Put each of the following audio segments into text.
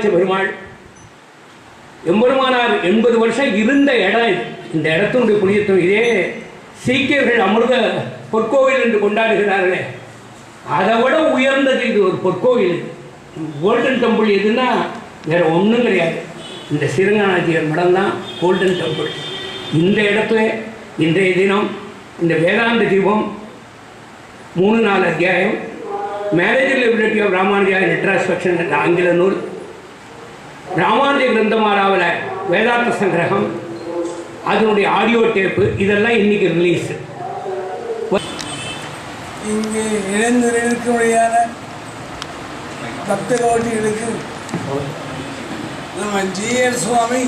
ஆராய்ச்சி பெருமாள். எம்பெருமானார் எண்பது வருஷம் இருந்த இடம் இது. இந்த இடத்தினுடைய புனிதத்துவம் இதே. சீக்கியர்கள் அமிர்த பொற்கோவில் என்று கொண்டாடுகிறார்களே. அதை விட உயர்ந்தது இது ஒரு பொற்கோவில். கோல்டன் டெம்பிள் எதுன்னா வேற ஒன்றும் கிடையாது. இந்த சிறுங்கானாச்சியர் மடம் தான் கோல்டன் டெம்பிள் இந்த இடத்துல இன்றைய தினம் இந்த வேதாந்த தீபம் மூணு நாலு அத்தியாயம். Marriage liability of Ramanuja introspection என்ற ஆங்கில நூல். ராமானுஜ கிரந்தமாராவில் வேதாந்த சங்கிரகம் அதனுடைய ஆடியோ டேப்பு இதெல்லாம் இன்னைக்கு ரிலீஸ் இங்கு இளைஞர்களுக்குடையான பக்த கோட்டிகளுக்கு நம்ம ஜிஎல் சுவாமி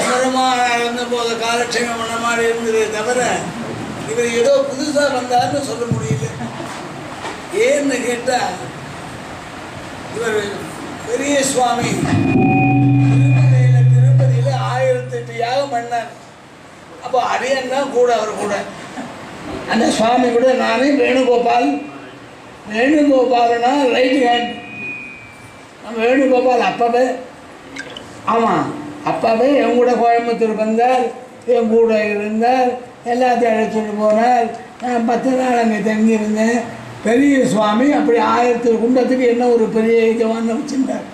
பெருமாள் இருந்த போது காலட்சேபம் பண்ண மாதிரி இருந்ததே தவிர இவர் ஏதோ புதுசாக வந்தார்னு சொல்ல முடியல. ஏன்னு கேட்டால் இவர் பெரிய சுவாமி திருமலையில திருப்பதியில ஆயிரத்தி எட்டு யாகம் பண்ணார். அப்போ அரியன் தான் கூட அவர் கூட. அந்த சுவாமி கூட நானே வேணுகோபால். வேணுகோபால்னா right hand. நம்ம வேணுகோபால் அப்பவே. ஆமாம் அப்பவே என் கூட கோயம்புத்தூர் வந்தார் என் கூட இருந்தார் எல்லாத்தையும் அழைச்சிட்டு போனார். நான் பத்து நாள் அங்கே தங்கியிருந்தேன். பெரிய சுவாமி அப்படி ஆயிரத்தி குண்டத்துக்கு என்ன ஒரு பெரிய இதுவான்னு வச்சுருந்தார்.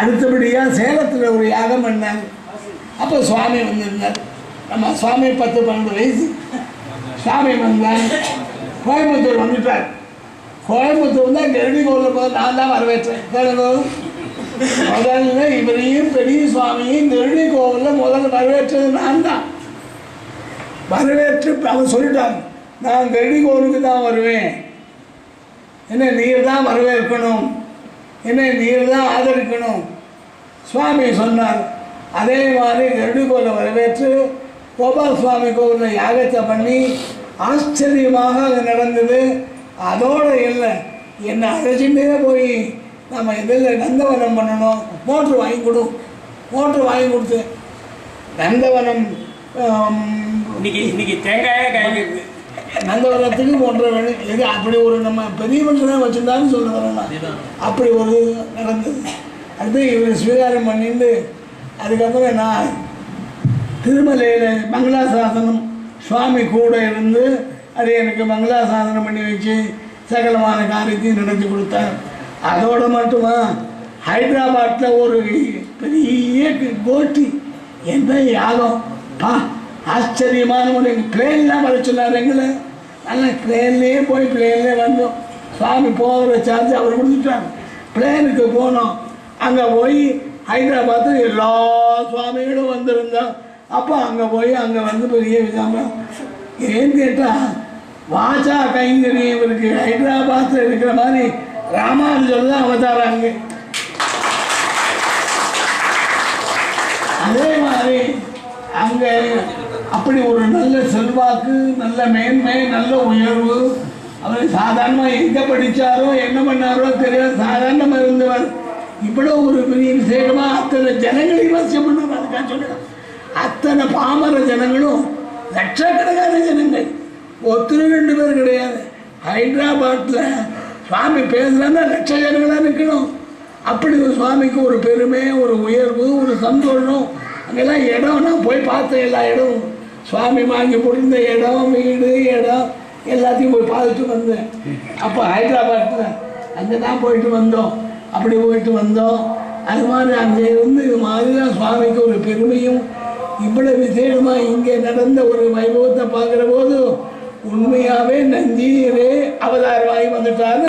அடுத்தபடியாக சேலத்தில் ஒரு யாகம் பண்ணாங்க. அப்போ சுவாமி வந்திருந்தார். நம்ம சுவாமி பத்து பன்னெண்டு வயசு. சுவாமி வந்தாங்க கோயம்புத்தூர் வந்துட்டார். கோயம்புத்தூர் தான் கருடி கோவில் போது நான் தான் வரவேற்றேன். முதல்ல இவரையும் பெரிய சுவாமியும் கருடி கோவிலில் முதல்ல வரவேற்றது நான் தான். வரவேற்று அவர் சொல்லிட்டாங்க. நான் வெடிகோனுக்கு தான் வருவேன். என்ன நீர் தான் வரவேற்கணும். என்ன நீர் தான் ஆதரிக்கணும். சுவாமி சொன்னார். அதே மாதிரி கருடிகோலை வரவேற்று கோபால் சுவாமி கோவிலில் யாகத்தை பண்ணி ஆச்சரியமாக அது நடந்தது. அதோடு இல்லை. என்னை அழைச்சிட்டே போய் நம்ம இதில் நந்தவனம் பண்ணணும். மோட்ரு வாங்கி கொடு. மோட்ரு வாங்கி கொடுத்து. நந்தவனம் இன்னைக்கு இன்னைக்கு தேங்காயே காய்க்கிறது நந்தவனத்துக்கு போன்ற வேணும் இது அப்படி ஒரு நம்ம பெரிய மனுஷனாக வச்சுருந்தாலும் சொல்ல வரலாம். அப்படி ஒரு நடந்தது. அடுத்து இவர் ஸ்வீகாரம் பண்ணிட்டு அதுக்கப்புறம் நான் திருமலையில் மங்களாசாசனம் சுவாமி கூட இருந்து அது எனக்கு மங்களாசாசனம் பண்ணி வச்சு சகலமான காரியத்தையும் நடத்தி கொடுத்தார். அதோடு மட்டுமா ஹைதராபாத்தில் ஒரு பெரிய கோட்டி. என்ன யாகம்? பா ஆச்சரியமான ஒரு பிளேன்லாம் வர சொன்னார் எங்களை. நல்லா பிளேன்லேயே போய் பிளேன்லேயே வந்தோம். சுவாமி போகிற சார்ஜ் அவர் கொடுத்துட்டாங்க பிளேனுக்கு போனோம். அங்கே போய் ஹைதராபாத்தில் எல்லா சுவாமிகளும் வந்திருந்தோம். அப்போ அங்கே போய் அங்கே வந்து பெரிய விசாமம் ஏன்னு கேட்டால் வாசா கைங்கறி இவருக்கு ஹைதராபாத்தில் இருக்கிற மாதிரி ராமானுஜர் தான் அவதாராங்க. அதே மாதிரி அங்கே அப்படி ஒரு நல்ல செல்வாக்கு நல்ல மேன்மை நல்ல உயர்வு. அவர் சாதாரணமாக எங்கே படித்தாரோ என்ன பண்ணாரோ தெரியாது. சாதாரணமாக இருந்தவர் இவ்வளோ ஒரு பெரிய விசேஷமாக அத்தனை ஜனங்களை வசியம் பண்ணார் அதுக்காக சொல்லுறேன் அத்தனை பாமர ஜனங்களும் லட்சக்கணக்கான ஜனங்கள். ஒத்துரு ரெண்டு பேர் கிடையாது. ஹைதராபாத்தில் சுவாமி பேசுகிறான்னா லட்ச ஜனங்களாக நிற்கணும் அப்படி ஒரு சுவாமிக்கு ஒரு பெருமை ஒரு உயர்வு ஒரு சந்தோஷம். அங்கெல்லாம் இடம் நான் போய் பார்த்த எல்லா இடமும் சுவாமி வாங்கி போட்டிருந்த இடம் வீடு இடம் எல்லாத்தையும் போய் பார்த்துட்டு வந்தேன். அப்போ ஹைதராபாத்தில் அங்கே தான் போயிட்டு வந்தோம். அப்படி போயிட்டு வந்தோம். அது மாதிரி அங்கே இருந்து இது மாதிரி தான் சுவாமிக்கு ஒரு பெருமையும். இவ்வளோ விசேஷமாக இங்கே நடந்த ஒரு வைபவத்தை பார்க்குற போது உண்மையாகவே நஞ்சீரே அவதாரமாகி வந்துட்டாரு.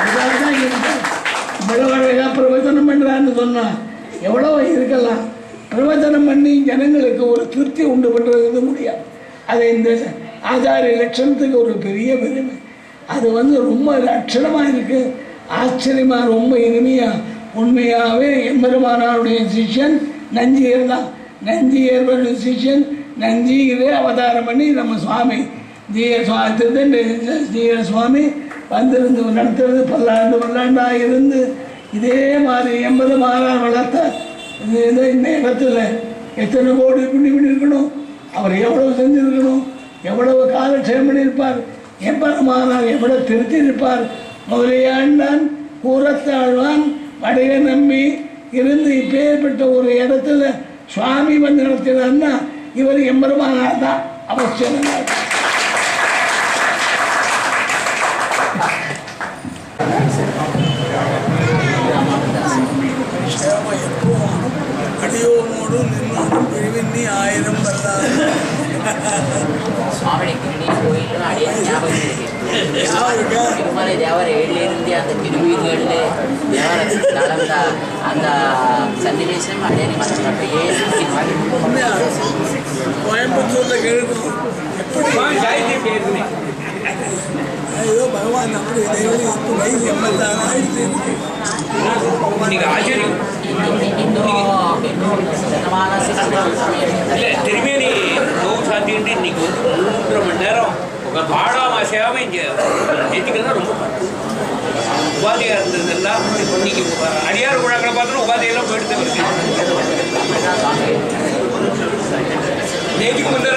அதனால தான் இவ்வளோ அழகாக பிரவச்சனம் பண்ணுறான்னு சொன்னான் எவ்வளோ இருக்கலாம். பிரவச்சனம் பண்ணி ஜனங்களுக்கு ஒரு திருப்தி உண்டு பண்ணுறது முடியாது. அது இந்த ஆச்சாரிய லட்சணத்துக்கு ஒரு பெரிய பெருமை. அது வந்து ரொம்ப லட்சணமாக இருக்குது ஆச்சரியமாக ரொம்ப இனிமையாக உண்மையாகவே எம்பெருமானாருடைய சிஷ்யன் நஞ்சியர் தான். நஞ்சியர்களுடைய சிஷ்யன் நஞ்சியிலே அவதாரம் பண்ணி நம்ம சுவாமி ஜீய சுவா ஜீய சுவாமி வந்திருந்து நடத்துறது பல்லாண்டு பல்லாண்டாக இருந்து இதே மாதிரி எண்பது மாறார் வளர்த்த இந்த இடத்துல எத்தனை கோடி புண்ணி பண்ணியிருக்கணும் அவர் எவ்வளவு செஞ்சிருக்கணும்? எவ்வளவு காலட்சேபம் பண்ணியிருப்பார் எம்பெருமானார் எவ்வளவு திருத்தியிருப்பார்? முதலியாண்டான் கூறத்தாழ்வான் வடைய நம்பி இருந்து இப்பேற்பட்ட ஒரு இடத்துல சுவாமி வந்து நடத்தினார்னா இவர் எம்பெருமானார் தான். அவசியம் அடியோமோடு அடைய ஞாபகம் இருக்கு யாருக்கா திருமலை தேவர் ஏழிலிருந்து அந்த திருவீதிகளில் தேவர் நடந்த அந்த சன்னிவேசம் அடையணி மற்றபடியே உண்மையா? கோயம்புத்தூர்ல கேட்கணும் எப்படி? சுவாமி சாகித்ய பேருமே ஐயோ பகவான் அப்படி தெய்வம் இப்போ வயசு எண்பத்தாறு ஆயிடுச்சு இன்னைக்கு ஆச்சரியம் இன்னும் இன்னும் சனமான இல்லை திருமேனி நோவு சாத்திட்டு இன்னைக்கு வந்து மூன்றரை மணி நேரம் உங்க பாடாம சேவை இங்கே நேற்றுக்கு ரொம்ப உபாதையாக இருந்ததெல்லாம் இன்னைக்கு அடியார் விழாக்களை பார்த்தோன்னா உபாதையெல்லாம் போயிட்டு இருக்கு நேற்றுக்கு முந்தின